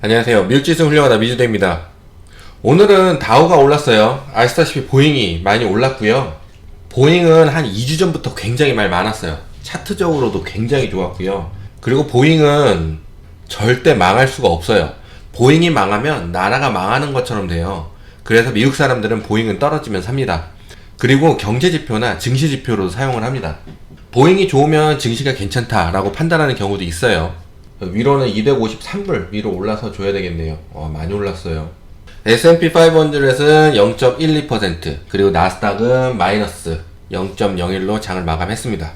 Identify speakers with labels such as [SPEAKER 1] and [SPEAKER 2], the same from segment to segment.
[SPEAKER 1] 안녕하세요. 밀지수 훌륭하다 미주대입니다. 오늘은 다우가 올랐어요. 아시다시피 보잉이 많이 올랐고요. 보잉은 한 2주 전부터 굉장히 말 많았어요. 차트적으로도 굉장히 좋았고요. 그리고 보잉은 절대 망할 수가 없어요. 보잉이 망하면 나라가 망하는 것처럼 돼요. 그래서 미국 사람들은 보잉은 떨어지면 삽니다. 그리고 경제 지표나 증시 지표로 사용을 합니다. 보잉이 좋으면 증시가 괜찮다라고 판단하는 경우도 있어요. 위로는 253불 위로 올라서 줘야 되겠네요. 어, 많이 올랐어요. S&P 500은 0.12% 그리고 나스닥은 마이너스 0.01로 장을 마감했습니다.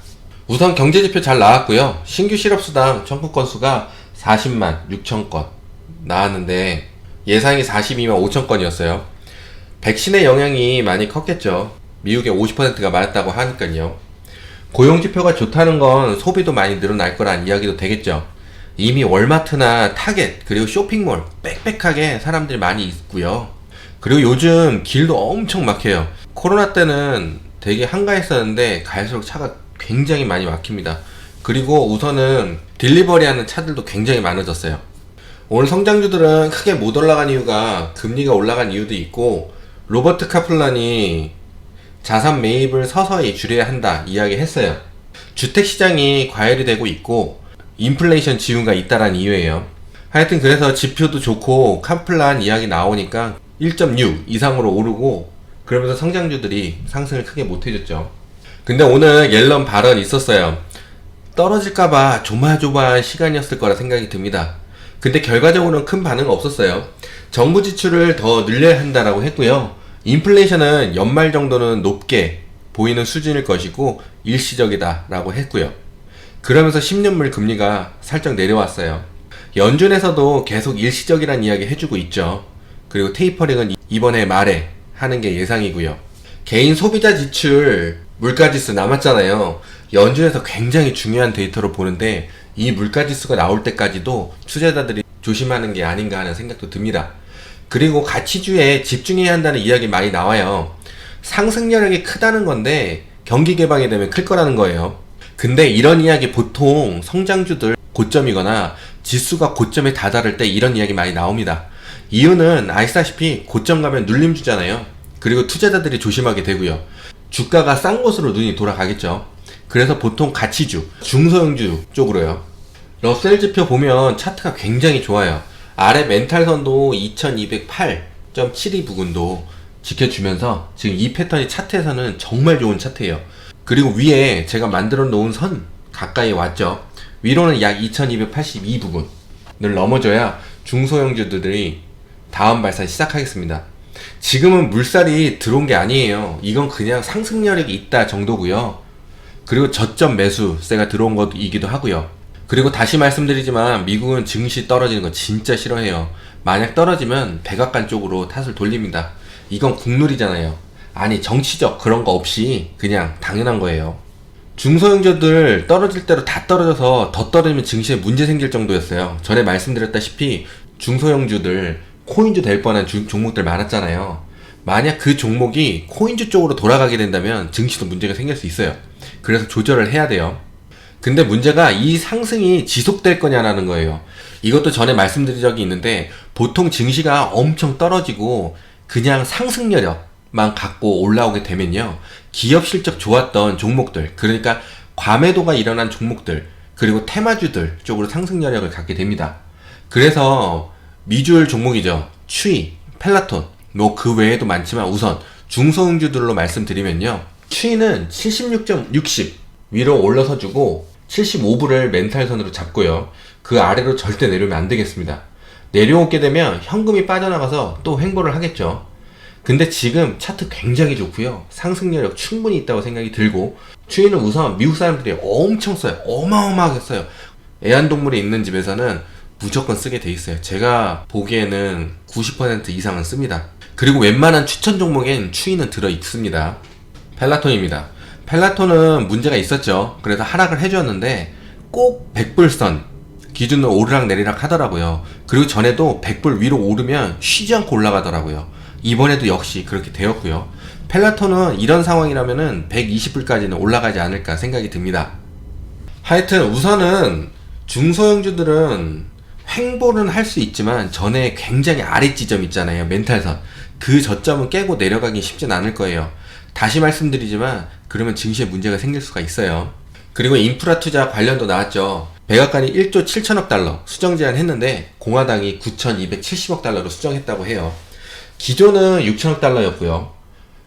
[SPEAKER 1] 우선 경제지표 잘 나왔고요. 신규 실업수당 청구 건수가 40만 6천 건 나왔는데 예상이 42만 5천 건이었어요. 백신의 영향이 많이 컸겠죠. 미국에 50%가 맞았다고 하니까요. 고용지표가 좋다는 건 소비도 많이 늘어날 거란 이야기도 되겠죠. 이미 월마트나 타겟 그리고 쇼핑몰 빽빽하게 사람들이 많이 있고요. 그리고 요즘 길도 엄청 막혀요. 코로나 때는 되게 한가했었는데 갈수록 차가 굉장히 많이 막힙니다. 그리고 우선은 딜리버리 하는 차들도 굉장히 많아졌어요. 오늘 성장주들은 크게 못 올라간 이유가 금리가 올라간 이유도 있고 로버트 카플란이 자산 매입을 서서히 줄여야 한다 이야기 했어요. 주택 시장이 과열이 되고 있고 인플레이션 지우가 있다란 이유예요. 하여튼 그래서 지표도 좋고 카플란 이야기 나오니까 1.6 이상으로 오르고 그러면서 성장주들이 상승을 크게 못 해줬죠. 근데 오늘 옐런 발언 있었어요. 떨어질까봐 조마조마한 시간이었을 거라 생각이 듭니다. 근데 결과적으로는 큰 반응 없었어요. 정부 지출을 더 늘려야 한다라고 했고요. 인플레이션은 연말 정도는 높게 보이는 수준일 것이고 일시적이다라고 했고요. 그러면서 10년물 금리가 살짝 내려왔어요. 연준에서도 계속 일시적이란 이야기 해주고 있죠. 그리고 테이퍼링은 이번에 말에 하는 게 예상이고요. 개인 소비자 지출 물가지수 남았잖아요. 연준에서 굉장히 중요한 데이터로 보는데 이 물가지수가 나올 때까지도 투자자들이 조심하는 게 아닌가 하는 생각도 듭니다. 그리고 가치주에 집중해야 한다는 이야기 많이 나와요. 상승력이 크다는 건데 경기 개방이 되면 클 거라는 거예요. 근데 이런 이야기 보통 성장주들 고점이거나 지수가 고점에 다다를 때 이런 이야기 많이 나옵니다. 이유는 아시다시피 고점 가면 눌림 주잖아요. 그리고 투자자들이 조심하게 되고요. 주가가 싼 곳으로 눈이 돌아가겠죠. 그래서 보통 가치주, 중소형주 쪽으로요. 러셀 지표 보면 차트가 굉장히 좋아요. 아래 멘탈선도 2208.72 부근도 지켜주면서 지금 이 패턴이 차트에서는 정말 좋은 차트예요. 그리고 위에 제가 만들어 놓은 선 가까이 왔죠. 위로는 약 2282 부분을 넘어져야 중소형주들이 다음 발산 시작하겠습니다. 지금은 물살이 들어온 게 아니에요. 이건 그냥 상승력이 있다 정도고요. 그리고 저점 매수세가 들어온 것이기도 하고요. 그리고 다시 말씀드리지만 미국은 증시 떨어지는 거 진짜 싫어해요. 만약 떨어지면 백악관 쪽으로 탓을 돌립니다. 이건 국룰이잖아요. 아니 정치적 그런 거 없이 그냥 당연한 거예요. 중소형주들 떨어질 대로 다 떨어져서 더 떨어지면 증시에 문제 생길 정도였어요. 전에 말씀드렸다시피 중소형주들 코인주 될 뻔한 주- 종목들 많았잖아요. 만약 그 종목이 코인주 쪽으로 돌아가게 된다면 증시도 문제가 생길 수 있어요. 그래서 조절을 해야 돼요. 근데 문제가 이 상승이 지속될 거냐라는 거예요. 이것도 전에 말씀드린 적이 있는데 보통 증시가 엄청 떨어지고 그냥 상승력 만 갖고 올라오게 되면요. 기업 실적 좋았던 종목들, 그러니까 과매도가 일어난 종목들, 그리고 테마주들 쪽으로 상승력을 갖게 됩니다. 그래서 미주얼 종목이죠. 추이, 펠라톤, 뭐 그 외에도 많지만 우선 중소형주들로 말씀드리면요. 추이는 76.60 위로 올려서 주고 75불을 멘탈선으로 잡고요. 그 아래로 절대 내려오면 안 되겠습니다. 내려오게 되면 현금이 빠져나가서 또 횡보를 하겠죠. 근데 지금 차트 굉장히 좋고요. 상승력 충분히 있다고 생각이 들고 추위는 우선 미국 사람들이 엄청 써요. 어마어마하게 써요. 애완동물이 있는 집에서는 무조건 쓰게 돼 있어요. 제가 보기에는 90% 이상은 씁니다. 그리고 웬만한 추천 종목엔 추위는 들어 있습니다. 펠라톤입니다. 펠라톤은 문제가 있었죠. 그래서 하락을 해주었는데 꼭 100불선 기준으로 오르락 내리락 하더라고요. 그리고 전에도 100불 위로 오르면 쉬지 않고 올라가더라고요. 이번에도 역시 그렇게 되었고요. 펠라톤은 이런 상황이라면은 120불까지는 올라가지 않을까 생각이 듭니다. 하여튼 우선은 중소형주들은 횡보는 할 수 있지만 전에 굉장히 아래 지점 있잖아요. 멘탈선. 그 저점은 깨고 내려가기 쉽진 않을 거예요. 다시 말씀드리지만 그러면 증시에 문제가 생길 수가 있어요. 그리고 인프라 투자 관련도 나왔죠. 백악관이 1조 7천억 달러 수정 제안했는데 공화당이 9,270억 달러로 수정했다고 해요. 기존은 6천억 달러였고요.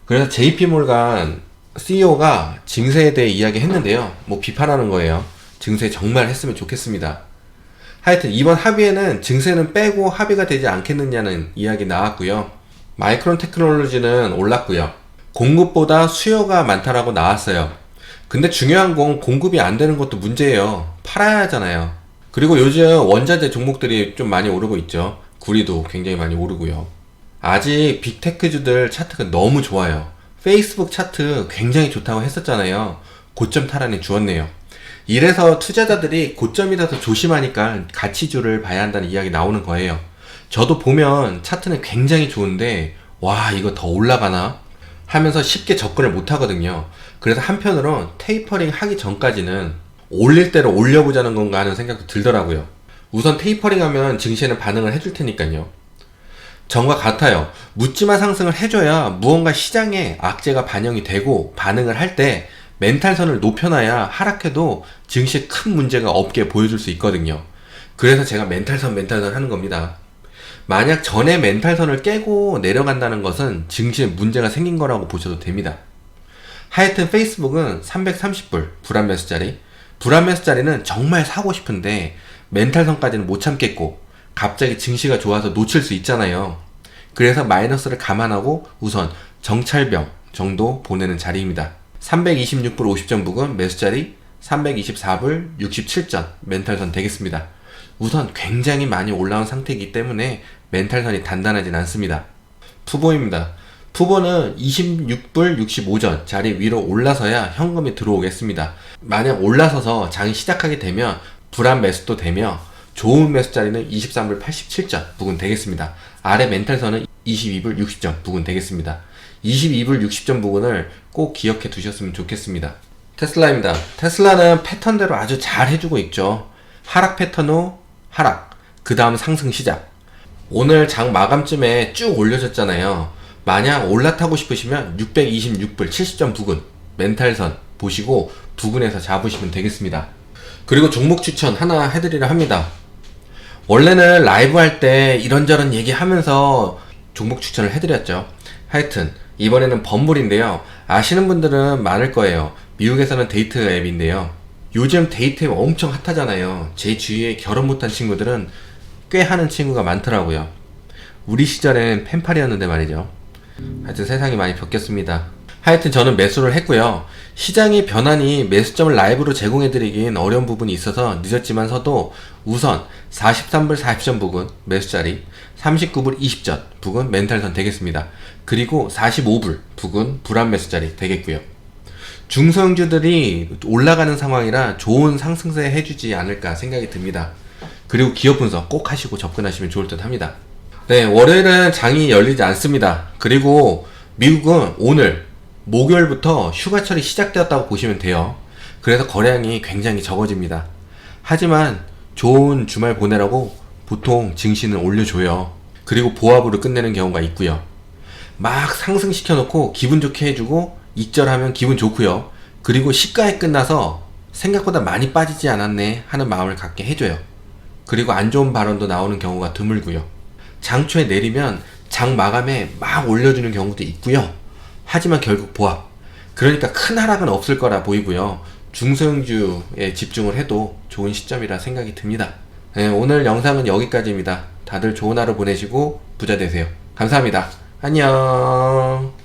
[SPEAKER 1] 그래서 JP몰간 CEO가 증세에 대해 이야기했는데요. 뭐 비판하는 거예요. 증세 정말 했으면 좋겠습니다. 하여튼 이번 합의에는 증세는 빼고 합의가 되지 않겠느냐는 이야기 나왔고요. 마이크론 테크놀로지는 올랐고요. 공급보다 수요가 많다라고 나왔어요. 근데 중요한 건 공급이 안 되는 것도 문제예요. 팔아야 하잖아요. 그리고 요즘 원자재 종목들이 좀 많이 오르고 있죠. 구리도 굉장히 많이 오르고요. 아직 빅테크주들 차트가 너무 좋아요. 페이스북 차트 굉장히 좋다고 했었잖아요. 고점 탈환이 주었네요. 이래서 투자자들이 고점이라서 조심하니까 가치주를 봐야 한다는 이야기 나오는 거예요. 저도 보면 차트는 굉장히 좋은데 와 이거 더 올라가나 하면서 쉽게 접근을 못 하거든요. 그래서 한편으론 테이퍼링 하기 전까지는 올릴 대로 올려보자는 건가 하는 생각도 들더라고요. 우선 테이퍼링 하면 증시에는 반응을 해줄 테니까요. 전과 같아요. 묻지마 상승을 해줘야 무언가 시장에 악재가 반영이 되고 반응을 할 때 멘탈선을 높여놔야 하락해도 증시에 큰 문제가 없게 보여줄 수 있거든요. 그래서 제가 멘탈선 멘탈선 하는 겁니다. 만약 전에 멘탈선을 깨고 내려간다는 것은 증시에 문제가 생긴 거라고 보셔도 됩니다. 하여튼 페이스북은 330불 불안 매수자리 불안 매수자리는 정말 사고 싶은데 멘탈선까지는 못 참겠고 갑자기 증시가 좋아서 놓칠 수 있잖아요. 그래서 마이너스를 감안하고 우선 정찰병 정도 보내는 자리입니다. 326불 50전 부근 매수자리 324불 67전 멘탈선 되겠습니다. 우선 굉장히 많이 올라온 상태이기 때문에 멘탈선이 단단하진 않습니다. 푸보입니다. 푸보는 26불 65전 자리 위로 올라서야 현금이 들어오겠습니다. 만약 올라서서 장이 시작하게 되면 불안 매수도 되며 좋은 매수 자리는 23불 87전 부근 되겠습니다. 아래 멘탈선은 22불 60전 부근 되겠습니다. 22불 60전 부근을 꼭 기억해 두셨으면 좋겠습니다. 테슬라입니다. 테슬라는 패턴대로 아주 잘 해주고 있죠. 하락 패턴 후 하락, 그 다음 상승 시작. 오늘 장 마감쯤에 쭉 올려졌잖아요. 만약 올라타고 싶으시면 626불 70점 부근 멘탈선 보시고 부근에서 잡으시면 되겠습니다. 그리고 종목 추천 하나 해드리려 합니다. 원래는 라이브 할 때 이런저런 얘기하면서 종목 추천을 해드렸죠. 하여튼 이번에는 범블인데요. 아시는 분들은 많을 거예요. 미국에서는 데이트 앱인데요. 요즘 데이트 앱 엄청 핫하잖아요. 제 주위에 결혼 못한 친구들은 꽤 하는 친구가 많더라고요. 우리 시절엔 펜팔이었는데 말이죠. 하여튼 세상이 많이 바뀌었습니다. 하여튼 저는 매수를 했고요. 시장이 변하니 매수점을 라이브로 제공해드리긴 어려운 부분이 있어서 늦었지만서도 우선 43불 40전 부근 매수자리, 39불 20전 부근 멘탈선 되겠습니다. 그리고 45불 부근 불안 매수자리 되겠고요. 중소형주들이 올라가는 상황이라 좋은 상승세 해주지 않을까 생각이 듭니다. 그리고 기업 분석 꼭 하시고 접근하시면 좋을 듯 합니다. 네, 월요일은 장이 열리지 않습니다. 그리고 미국은 오늘 목요일부터 휴가철이 시작되었다고 보시면 돼요. 그래서 거래량이 굉장히 적어집니다. 하지만 좋은 주말 보내라고 보통 증시는 올려줘요. 그리고 보합으로 끝내는 경우가 있고요. 막 상승시켜 놓고 기분 좋게 해주고 익절하면 기분 좋고요. 그리고 시가에 끝나서 생각보다 많이 빠지지 않았네 하는 마음을 갖게 해줘요. 그리고 안 좋은 발언도 나오는 경우가 드물고요. 장초에 내리면 장 마감에 막 올려주는 경우도 있고요. 하지만 결국 보합. 그러니까 큰 하락은 없을 거라 보이고요. 중소형주에 집중을 해도 좋은 시점이라 생각이 듭니다. 네, 오늘 영상은 여기까지입니다. 다들 좋은 하루 보내시고 부자 되세요. 감사합니다. 안녕.